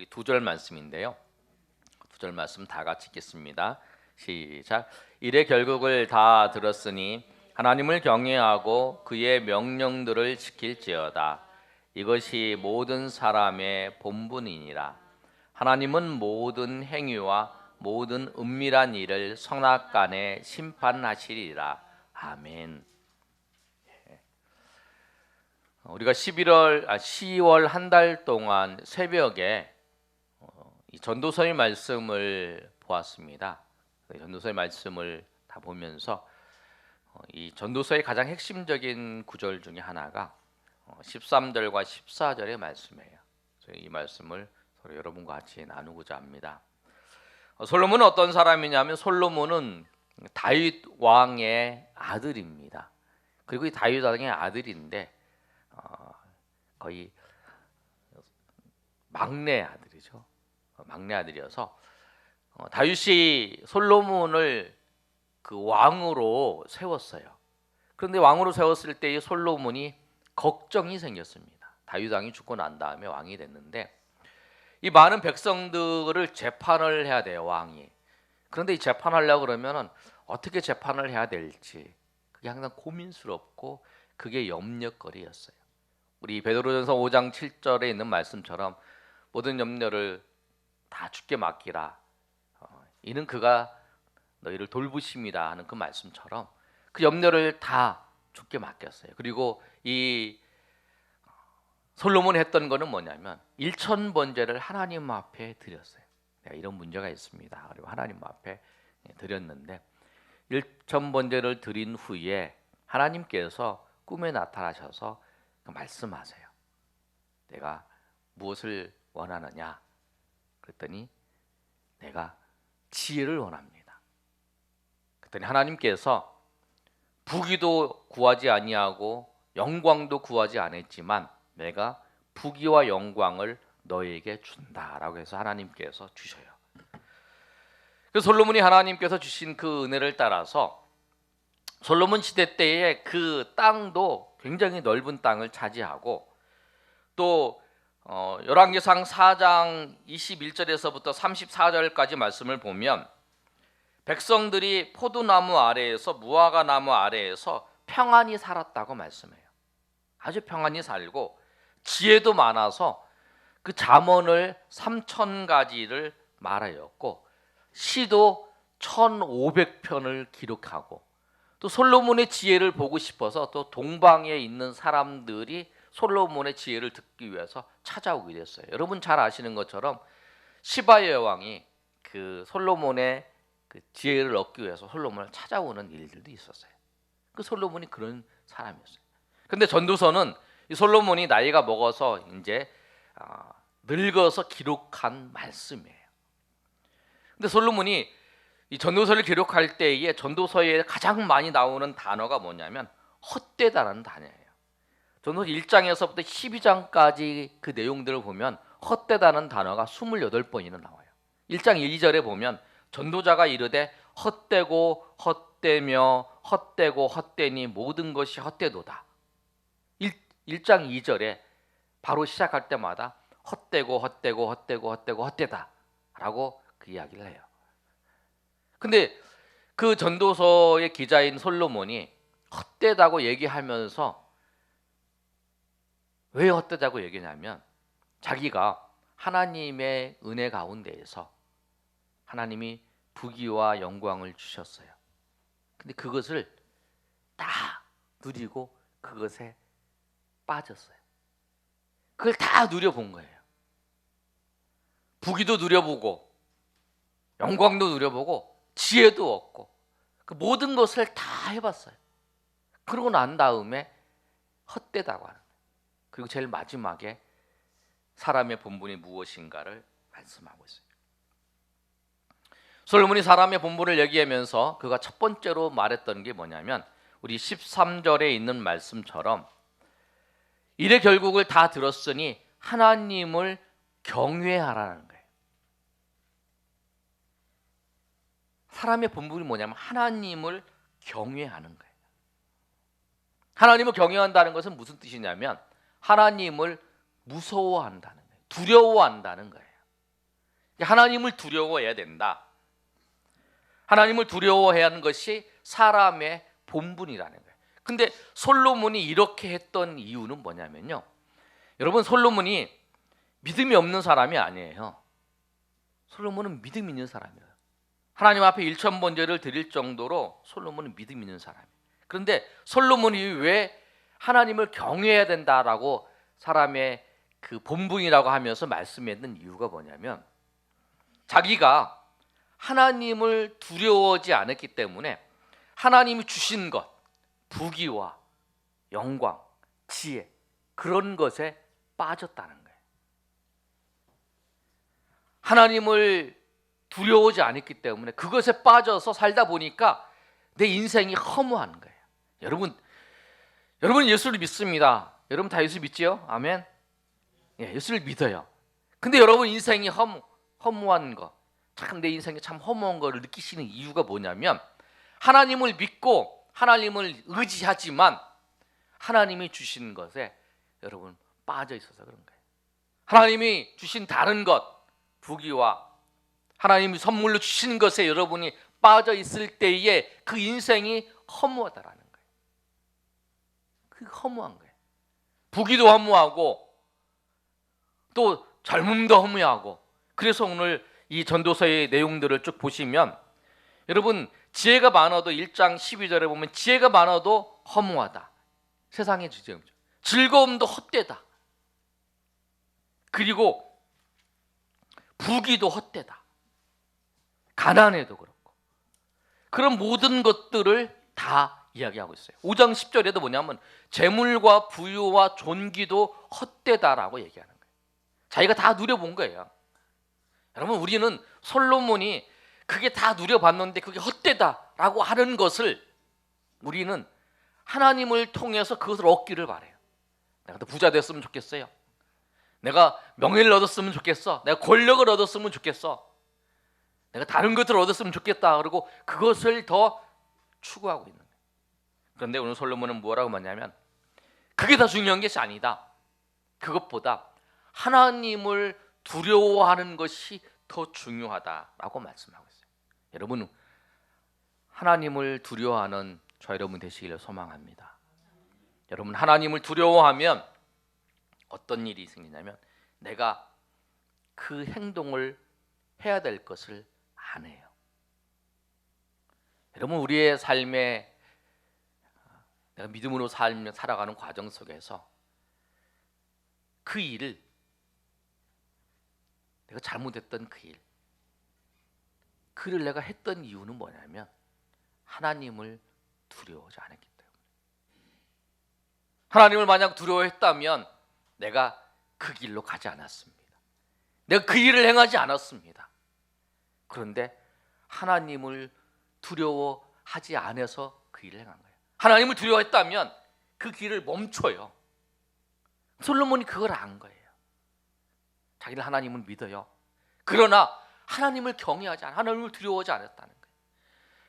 우리 두 절 말씀인데요. 두 절 말씀 다 같이 읽겠습니다. 시작. 이래 결국을 다 들었으니 하나님을 경외하고 그의 명령들을 지킬지어다. 이것이 모든 사람의 본분이니라. 하나님은 모든 행위와 모든 은밀한 일을 성악간에 심판하시리라. 아멘. 예. 우리가 11월 아 10월 한 달 동안 새벽에 전도서의 말씀을 보았습니다. 그 전도서의 말씀을 다 보면서 어, 이 전도서의 가장 핵심적인 구절 중에 하나가 어, 13절과 14절의 말씀이에요. 이 말씀을 서로 여러분과 같이 나누고자 합니다. 어, 솔로몬은 어떤 사람이냐면 솔로몬은 다윗 왕의 아들입니다. 그리고 이 다윗 왕의 아들인데 어, 거의 막내 아들이죠. 어, 막내 아들이어서 어, 다윗이 솔로몬을 그 왕으로 세웠어요. 그런데 왕으로 세웠을 때 이 솔로몬이 걱정이 생겼습니다. 다윗 왕이 죽고 난 다음에 왕이 됐는데 이 많은 백성들을 재판을 해야 돼요 왕이. 그런데 이 재판하려고 그러면은 어떻게 재판을 해야 될지 그게 항상 고민스럽고 그게 염려거리였어요. 우리 베드로전서 5장 7절에 있는 말씀처럼 모든 염려를 다 주께 맡기라. 어, 이는 그가 너희를 돌보심이다 하는 그 말씀처럼 그 염려를 다 주께 맡겼어요. 그리고 이 솔로몬이 했던 거는 뭐냐면 일천 번제를 하나님 앞에 드렸어요. 내가 이런 문제가 있습니다. 그리고 하나님 앞에 드렸는데 일천 번제를 드린 후에 하나님께서 꿈에 나타나셔서 말씀하세요. 내가 무엇을 원하느냐? 그랬더니 내가 지혜를 원합니다. 그랬더니 하나님께서 부귀도 구하지 아니하고 영광도 구하지 않았지만 내가 부귀와 영광을 너에게 준다라고 해서 하나님께서 주셔요. 그 솔로몬이 하나님께서 주신 그 은혜를 따라서 솔로몬 시대 때에 그 땅도 굉장히 넓은 땅을 차지하고 또 어, 열왕기상 4장 21절에서부터 34절까지 말씀을 보면 백성들이 포도나무 아래에서 무화과 나무 아래에서 평안히 살았다고 말씀해요. 아주 평안히 살고 지혜도 많아서 그 잠언을 3천 가지를 말하였고 시도 1,500편을 기록하고 또 솔로몬의 지혜를 보고 싶어서 또 동방에 있는 사람들이 솔로몬의 지혜를 듣기 위해서 찾아오게 됐어요. 여러분 잘 아시는 것처럼 시바의 왕이 그 솔로몬의 그 지혜를 얻기 위해서 솔로몬을 찾아오는 일들도 있었어요. 그 솔로몬이 그런 사람이었어요. 근데 전도서는 이 솔로몬이 나이가 먹어서 이제 어, 늙어서 기록한 말씀이에요. 근데 솔로몬이 이 전도서를 기록할 때에 전도서에 가장 많이 나오는 단어가 뭐냐면 헛되다라는 단어예요. 전도서 1장에서부터 12장까지 그 내용들을 보면 헛되다는 단어가 28번이나 나와요. 1장 2절에 보면 전도자가 이르되 헛되고 헛되며 헛되고 헛되니 모든 것이 헛되도다. 1, 장 2절에 바로 시작할 때마다 헛되고 헛되고 헛되고 헛되고 헛되다 라고 그 이야기를 해요. 근데 그 전도서의 기자인 솔로몬이 헛되다고 얘기하면서 왜 헛되다고 얘기냐면 자기가 하나님의 은혜 가운데에서 하나님이 부귀와 영광을 주셨어요. 근데 그것을 다 누리고 그것에 빠졌어요. 그걸 다 누려본 거예요. 부귀도 누려보고 영광도 누려보고 지혜도 얻고 그 모든 것을 다 해봤어요. 그러고 난 다음에 헛되다고 하는. 그리고 제일 마지막에 사람의 본분이 무엇인가를 말씀하고 있어요. 솔로몬이 사람의 본분을 얘기하면서 그가 첫 번째로 말했던 게 뭐냐면 우리 13절에 있는 말씀처럼 이래 결국을 다 들었으니 하나님을 경외하라는 거예요. 사람의 본분이 뭐냐면 하나님을 경외하는 거예요. 하나님을 경외한다는 것은 무슨 뜻이냐면 하나님을 무서워한다는 거예요. 두려워한다는 거예요. 하나님을 두려워해야 된다. 하나님을 두려워해야 하는 것이 사람의 본분이라는 거예요. 근데 솔로몬이 이렇게 했던 이유는 뭐냐면요. 여러분 솔로몬이 믿음이 없는 사람이 아니에요. 솔로몬은 믿음 있는 사람이에요. 하나님 앞에 일천 번제를 드릴 정도로 솔로몬은 믿음 있는 사람이에요. 그런데 솔로몬이 왜 하나님을 경외해야 된다라고 사람의 그 본분이라고 하면서 말씀했는 이유가 뭐냐면 자기가 하나님을 두려워하지 않았기 때문에 하나님이 주신 것 부귀와 영광, 지혜 그런 것에 빠졌다는 거예요. 하나님을 두려워하지 않았기 때문에 그것에 빠져서 살다 보니까 내 인생이 허무한 거예요. 여러분, 여러분 예수를 믿습니다. 여러분 다 예수 믿지요? 아멘. 예, 예수를 믿어요. 근데 여러분 인생이 허무, 허무한 거, 참 내 인생이 참 허무한 거를 느끼시는 이유가 뭐냐면 하나님을 믿고 하나님을 의지하지만 하나님이 주신 것에 여러분 빠져 있어서 그런 거예요. 하나님이 주신 다른 것, 부귀와 하나님이 선물로 주신 것에 여러분이 빠져 있을 때에 그 인생이 허무하다라는 거예요. 그 허무한 거예요. 부귀도 허무하고 또 젊음도 허무하고 그래서 오늘 이 전도서의 내용들을 쭉 보시면 여러분 지혜가 많아도 1장 12절에 보면 지혜가 많아도 허무하다. 세상의 주제죠. 즐거움도 헛되다. 그리고 부귀도 헛되다. 가난해도 그렇고. 그런 모든 것들을 다 이야기하고 있어요. 5장 10절에도 뭐냐면 재물과 부유와 존귀도 헛되다라고 얘기하는 거예요. 자기가 다 누려본 거예요. 여러분 우리는 솔로몬이 그게 다 누려봤는데 그게 헛되다라고 하는 것을 우리는 하나님을 통해서 그것을 얻기를 바래요. 내가 더 부자 됐으면 좋겠어요. 내가 명예를 얻었으면 좋겠어. 내가 권력을 얻었으면 좋겠어. 내가 다른 것들을 얻었으면 좋겠다. 그리고 그것을 더 추구하고 있는 거예요. 그런데 오늘 솔로몬은 뭐라고 말냐면 그게 다 중요한 것이 아니다. 그것보다 하나님을 두려워하는 것이 더 중요하다라고 말씀하고 있어요. 여러분 하나님을 두려워하는 저 여러분 되시기를 소망합니다. 여러분 하나님을 두려워하면 어떤 일이 생기냐면 내가 그 행동을 해야 될 것을 안 해요. 여러분 우리의 삶에 내가 믿음으로 살며 살아가는 과정 속에서 그 일을 내가 잘못했던 그 일, 그를 내가 했던 이유는 뭐냐면 하나님을 두려워하지 않았기 때문에. 하나님을 만약 두려워했다면 내가 그 길로 가지 않았습니다. 내가 그 일을 행하지 않았습니다. 그런데 하나님을 두려워하지 않아서 그 일을 행한 거예요. 하나님을 두려워했다면 그 길을 멈춰요. 솔로몬이 그걸 안 거예요. 자기는 하나님을 믿어요. 그러나 하나님을 경외하지 않아 하나님을 두려워하지 않았다는 거예요.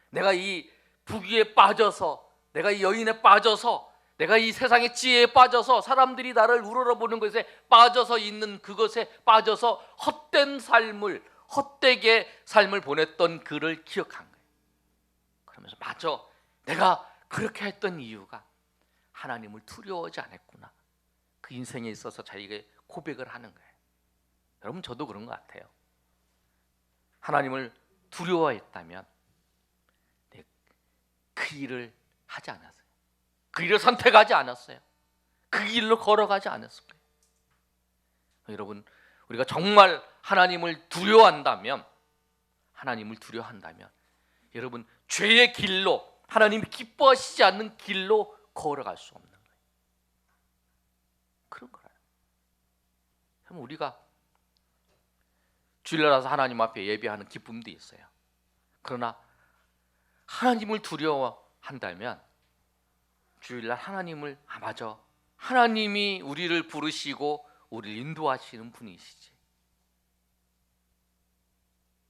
내가 이 부귀에 빠져서 내가 이 여인에 빠져서 내가 이 세상의 지혜에 빠져서 사람들이 나를 우러러보는 것에 빠져서 있는 그것에 빠져서 헛된 삶을 헛되게 삶을 보냈던 그를 기억한 거예요. 그러면서 맞아 내가 그렇게 했던 이유가 하나님을 두려워하지 않았구나. 그 인생에 있어서 자기가 고백을 하는 거예요. 여러분 저도 그런 것 같아요. 하나님을 두려워했다면 네, 그 일을 하지 않았어요. 그 일을 선택하지 않았어요. 그 길로 걸어가지 않았을 거예요. 여러분 우리가 정말 하나님을 두려워한다면 하나님을 두려워한다면 여러분 죄의 길로 하나님이 기뻐하시지 않는 길로 걸어갈 수 없는 거예요. 그런 거예요. 그럼 우리가 주일날라서 하나님 앞에 예배하는 기쁨도 있어요. 그러나 하나님을 두려워한다면 주일날 하나님을 아 맞아 하나님이 우리를 부르시고 우리를 인도하시는 분이시지.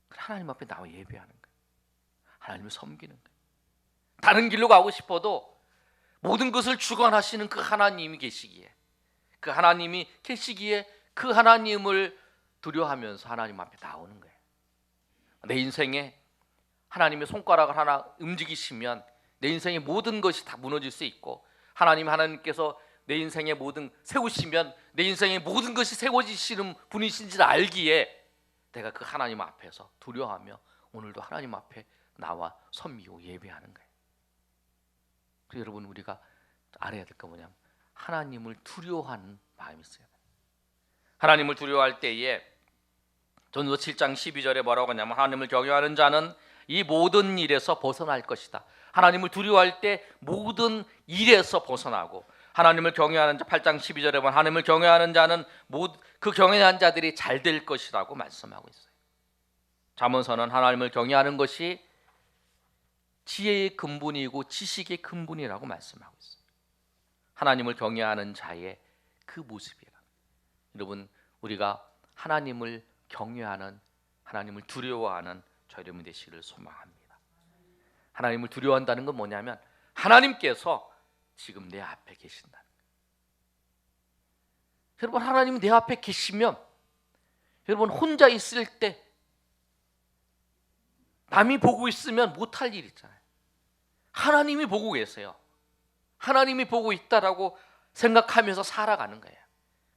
하나님 앞에 나와 예배하는 거예요. 하나님을 섬기는 거예요. 다른 길로 가고 싶어도 모든 것을 주관하시는 그 하나님이 계시기에 그 하나님이 계시기에 그 하나님을 두려워하면서 하나님 앞에 나오는 거예요. 내 인생에 하나님의 손가락을 하나 움직이시면 내 인생의 모든 것이 다 무너질 수 있고 하나님 하나님께서 내 인생의 모든 세우시면 내 인생의 모든 것이 세워지시는 분이신지를 알기에 내가 그 하나님 앞에서 두려워하며 오늘도 하나님 앞에 나와 선미고 예배하는 거예요. 그래서 여러분 우리가 알아야 될 거 뭐냐면 하나님을 두려워하는 마음이 있어요. 하나님을 두려워할 때에 전도 7장 12절에 뭐라고 하냐면 하나님을 경외하는 자는 이 모든 일에서 벗어날 것이다. 하나님을 두려워할 때 모든 일에서 벗어나고 하나님을 경외하는 자 8장 12절에 보면 하나님을 경외하는 자는 모- 그 경외한 자들이 잘 될 것이라고 말씀하고 있어요. 잠언서는 하나님을 경외하는 것이 지혜의 근본이고 지식의 근본이라고 말씀하고 있어요. 하나님을 경외하는 자의 그 모습이라. 여러분 우리가 하나님을 경외하는 하나님을 두려워하는 저 여러분 되시기를 소망합니다. 하나님을 두려워한다는 건 뭐냐면 하나님께서 지금 내 앞에 계신다. 여러분 하나님이 내 앞에 계시면 여러분 혼자 있을 때 남이 보고 있으면 못할 일 있잖아요. 하나님이 보고 계세요. 하나님이 보고 있다라고 생각하면서 살아가는 거예요.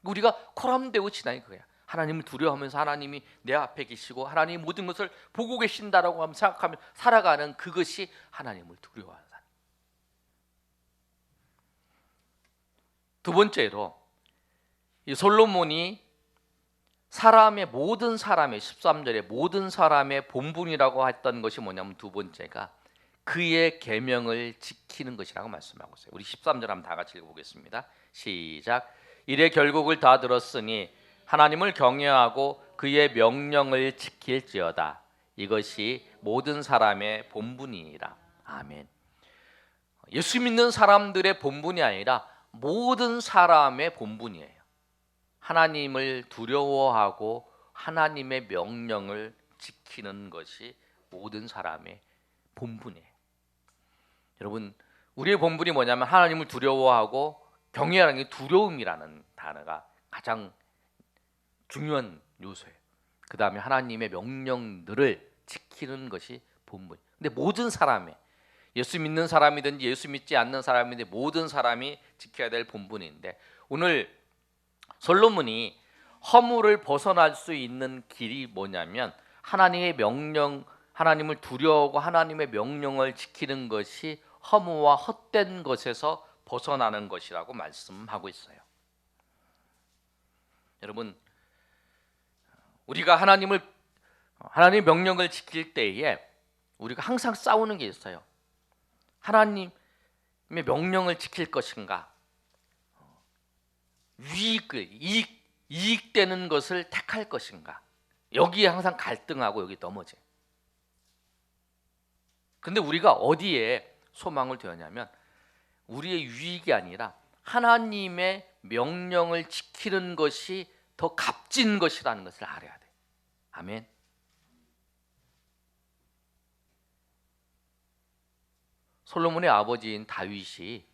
우리가 코람되고 지나는 거예요. 하나님을 두려워하면서 하나님이 내 앞에 계시고 하나님 모든 것을 보고 계신다라고 하면 생각하며 살아가는 그것이 하나님을 두려워하는 삶. 두 번째로 이 솔로몬이 사람의 모든 사람의 13절에 모든 사람의 본분이라고 했던 것이 뭐냐면 두 번째가 그의 계명을 지키는 것이라고 말씀하고 있어요. 우리 13절 한번 다 같이 읽어 보겠습니다. 시작. 이래 결국을 다 들었으니 하나님을 경외하고 그의 명령을 지킬지어다. 이것이 모든 사람의 본분이니라. 아멘. 예수 믿는 사람들의 본분이 아니라 모든 사람의 본분이에요. 하나님을 두려워하고 하나님의 명령을 지키는 것이 모든 사람의 본분이에요. 여러분, 우리의 본분이 뭐냐면 하나님을 두려워하고 경외하는 게 두려움이라는 단어가 가장 중요한 요소예요. 그 다음에 하나님의 명령들을 지키는 것이 본분. 근데 모든 사람의 예수 믿는 사람이든지 예수 믿지 않는 사람인데 모든 사람이 지켜야 될 본분인데 오늘 솔로몬이 허물을 벗어날 수 있는 길이 뭐냐면 하나님의 명령 하나님을 두려워하고 하나님의 명령을 지키는 것이 허무와 헛된 것에서 벗어나는 것이라고 말씀하고 있어요. 여러분 우리가 하나님을 하나님의 명령을 지킬 때에 우리가 항상 싸우는 게 있어요. 하나님의 명령을 지킬 것인가? 유익을 이익 이익되는 것을 택할 것인가? 여기에 항상 갈등하고 여기 넘어져. 근데 우리가 어디에 소망을 두었냐면 우리의 유익이 아니라 하나님의 명령을 지키는 것이 더 값진 것이라는 것을 알아야 돼. 아멘. 솔로몬의 아버지인 다윗이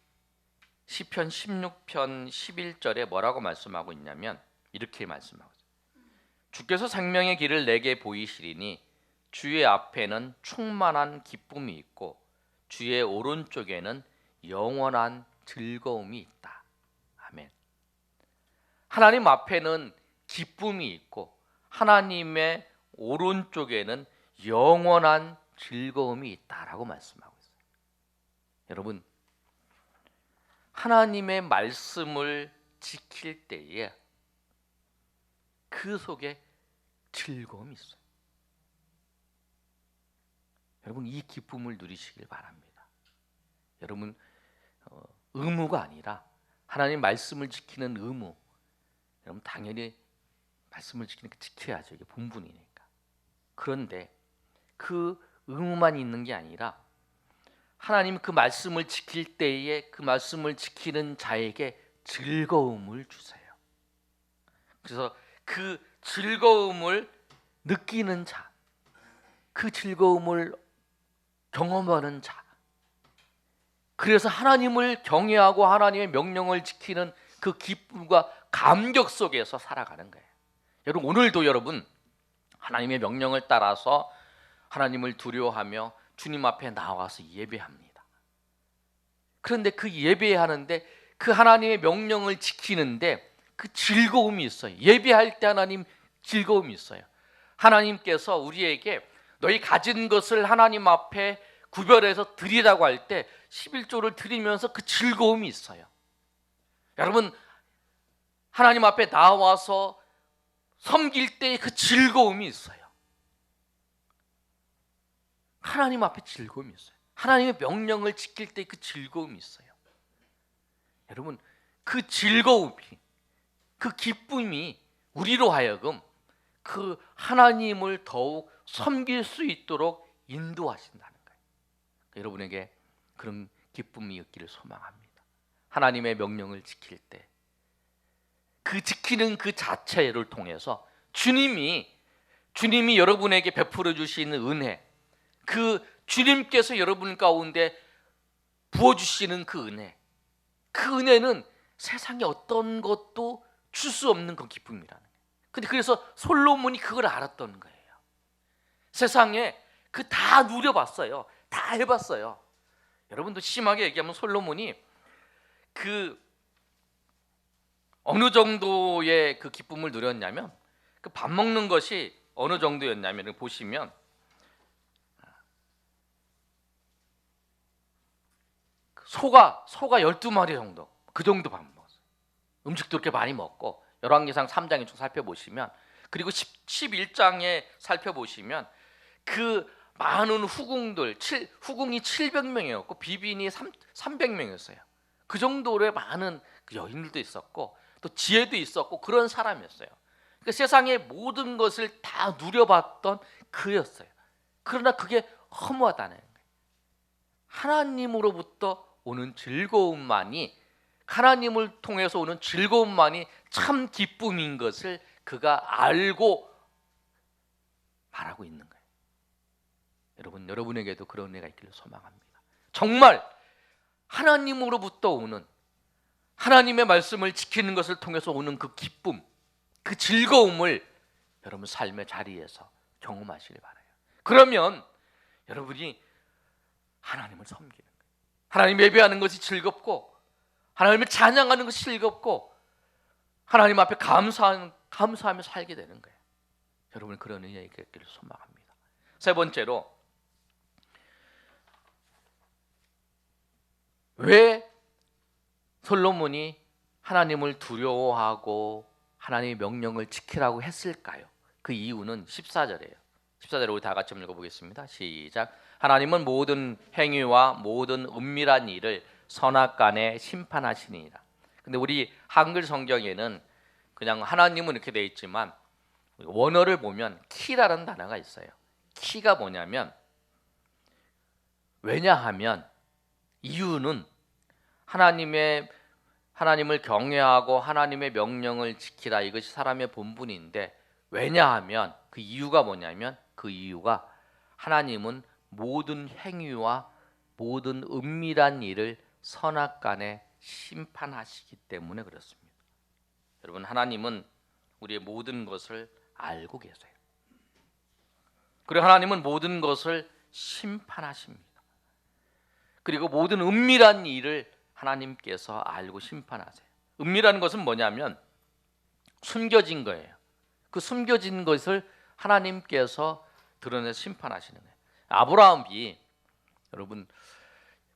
시편 16편 11절에 뭐라고 말씀하고 있냐면 이렇게 말씀하고 있어요. 주께서 생명의 길을 내게 보이시리니 주의 앞에는 충만한 기쁨이 있고 주의 오른쪽에는 영원한 즐거움이 있다. 아멘. 하나님 앞에는 기쁨이 있고 하나님의 오른쪽에는 영원한 즐거움이 있다라고 말씀하고 있어요. 여러분 하나님의 말씀을 지킬 때에 그 속에 즐거움이 있어요. 여러분 이 기쁨을 누리시길 바랍니다. 여러분 어, 의무가 아니라 하나님 말씀을 지키는 의무. 여러분 당연히 말씀을 지키는 게 지켜야죠. 이게 본분이니까. 그런데 그 의무만 있는 게 아니라 하나님 그 말씀을 지킬 때에 그 말씀을 지키는 자에게 즐거움을 주세요. 그래서 그 즐거움을 느끼는 자, 그 즐거움을 경험하는 자, 그래서 하나님을 경외하고 하나님의 명령을 지키는 그 기쁨과 감격 속에서 살아가는 거예요. 여러분 오늘도 여러분 하나님의 명령을 따라서 하나님을 두려워하며 주님 앞에 나와서 예배합니다. 그런데 그 예배하는데 그 하나님의 명령을 지키는데 그 즐거움이 있어요. 예배할 때 하나님 즐거움이 있어요. 하나님께서 우리에게 너희 가진 것을 하나님 앞에 구별해서 드리라고 할 때 11조를 드리면서 그 즐거움이 있어요. 여러분 하나님 앞에 나와서 섬길 때그 즐거움이 있어요. 하나님 앞에 즐거움이 있어요. 하나님의 명령을 지킬 때 그 즐거움이 있어요. 여러분 그 즐거움이 그 기쁨이 우리로 하여금 그 하나님을 더욱 섬길 수 있도록 인도하신다는 거예요. 여러분에게 그런 기쁨이 있기를 소망합니다. 하나님의 명령을 지킬 때 그 지키는 그 자체를 통해서 주님이 주님이 여러분에게 베풀어 주시는 은혜 그 주님께서 여러분 가운데 부어 주시는 그 은혜 그 은혜는 세상에 어떤 것도 줄 수 없는 그 기쁨이라는 거예요. 근데 그래서 솔로몬이 그걸 알았던 거예요. 세상에 그 다 누려봤어요. 다 해봤어요. 여러분도 심하게 얘기하면 솔로몬이 그 어느 정도의 그 기쁨을 누렸냐면 그 밥 먹는 것이 어느 정도였냐면 보시면 소가 소가 12마리 정도 그 정도 밥 먹었어요. 음식도 그렇게 많이 먹고 열왕기상 3장에 좀 살펴보시면 그리고 10, 11장에 살펴보시면 그 많은 후궁들 칠, 후궁이 700명이었고 비빈이 3, 300명이었어요. 그 정도의 많은 그 여인들도 있었고 또 지혜도 있었고 그런 사람이었어요. 그 세상의 모든 것을 다 누려봤던 그였어요. 그러나 그게 허무하다는 거예요. 하나님으로부터 오는 즐거움만이 하나님을 통해서 오는 즐거움만이 참 기쁨인 것을 그가 알고 말하고 있는 거예요. 여러분, 여러분에게도 그런 은혜가 있기를 소망합니다. 정말 하나님으로부터 오는 하나님의 말씀을 지키는 것을 통해서 오는 그 기쁨, 그 즐거움을 여러분 삶의 자리에서 경험하시길 바라요. 그러면 여러분이 하나님을 섬기는. 하나님 예배하는 것이 즐겁고 하나님을 찬양하는 것이 즐겁고 하나님 앞에 감사하는 감사하며 살게 되는 거예요. 여러분 그런 은혜가 있기를 소망합니다. 세 번째로 왜 솔로몬이 하나님을 두려워하고 하나님의 명령을 지키라고 했을까요? 그 이유는 14절이에요. 14절 우리 다 같이 읽어보겠습니다. 시작. 하나님은 모든 행위와 모든 은밀한 일을 선악간에 심판하시니라. 근데 우리 한글 성경에는 그냥 하나님은 이렇게 돼 있지만 원어를 보면 키라는 단어가 있어요. 키가 뭐냐면 왜냐하면 이유는 하나님의 하나님을 경외하고 하나님의 명령을 지키라 이것이 사람의 본분인데 왜냐하면 그 이유가 뭐냐면 그 이유가 하나님은 모든 행위와 모든 은밀한 일을 선악 간에 심판하시기 때문에 그렇습니다. 여러분 하나님은 우리의 모든 것을 알고 계세요. 그리고 하나님은 모든 것을 심판하십니다. 그리고 모든 은밀한 일을 하나님께서 알고 심판하세요. 은밀한 것은 뭐냐면 숨겨진 거예요. 그 숨겨진 것을 하나님께서 드러내 심판하시는 거예요. 아브라함이 여러분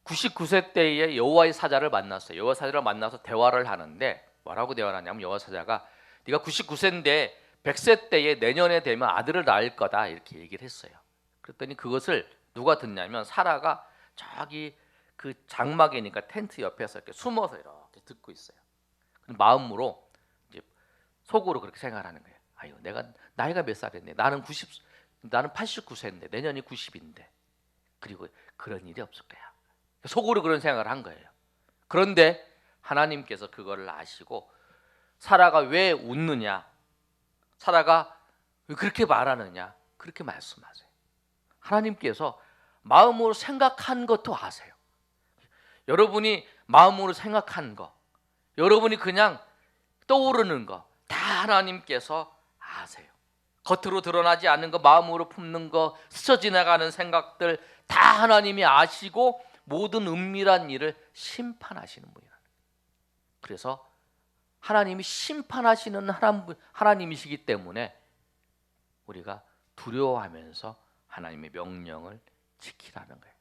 99세 때에 여호와의 사자를 만났어요. 여호와 사자를 만나서 대화를 하는데 뭐라고 대화를 하냐면 여호와 사자가 네가 99세인데 100세 때에 내년에 되면 아들을 낳을 거다 이렇게 얘기를 했어요. 그랬더니 그것을 누가 듣냐면 사라가 저기 그 장막이니까 텐트 옆에서 이렇게 숨어서 이렇게 듣고 있어요. 마음으로 이제 속으로 그렇게 생각하는 거예요. 아유, 내가 나이가 몇 살인데 나는 90 나는 89세인데 내년이 90인데 그리고 그런 일이 없을 거야. 속으로 그런 생각을 한 거예요. 그런데 하나님께서 그거를 아시고 사라가 왜 웃느냐? 사라가 왜 그렇게 말하느냐? 그렇게 말씀하세요. 하나님께서 마음으로 생각한 것도 아세요. 여러분이 마음으로 생각한 거, 여러분이 그냥 떠오르는 거 다 하나님께서 아세요. 겉으로 드러나지 않는 거, 마음으로 품는 거, 스쳐 지나가는 생각들 다 하나님이 아시고 모든 은밀한 일을 심판하시는 분이라. 그래서 하나님이 심판하시는 하나님- 하나님이시기 때문에 우리가 두려워하면서 하나님의 명령을 지키라는 거예요.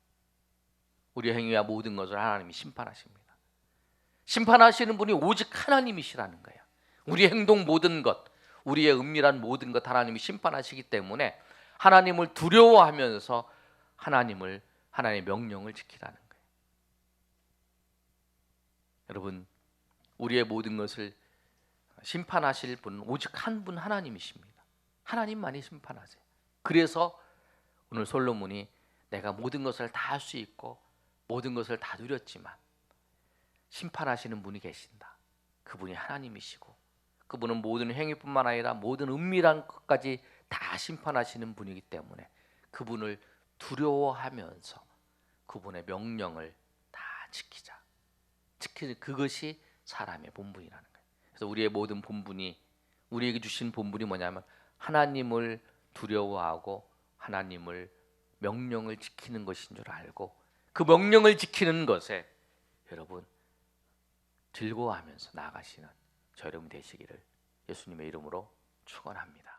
우리 행위와 모든 것을 하나님이 심판하십니다. 심판하시는 분이 오직 하나님이시라는 거예요. 우리 행동 모든 것, 우리의 은밀한 모든 것 하나님이 심판하시기 때문에 하나님을 두려워하면서 하나님을 하나님의 명령을 지키라는 거예요. 여러분, 우리의 모든 것을 심판하실 분은 오직 한 분 하나님이십니다. 하나님만이 심판하세요. 그래서 오늘 솔로몬이 내가 모든 것을 다 할 수 있고 모든 것을 다 누렸지만 심판하시는 분이 계신다. 그분이 하나님이시고 그분은 모든 행위뿐만 아니라 모든 은밀한 것까지 다 심판하시는 분이기 때문에 그분을 두려워하면서 그분의 명령을 다 지키자. 지키는 그것이 사람의 본분이라는 거예요. 그래서 우리의 모든 본분이 우리에게 주신 본분이 뭐냐면 하나님을 두려워하고 하나님을 명령을 지키는 것인 줄 알고 그 명령을 지키는 것에 여러분 즐거워하면서 나아가시는 저 여러분 되시기를 예수님의 이름으로 축원합니다.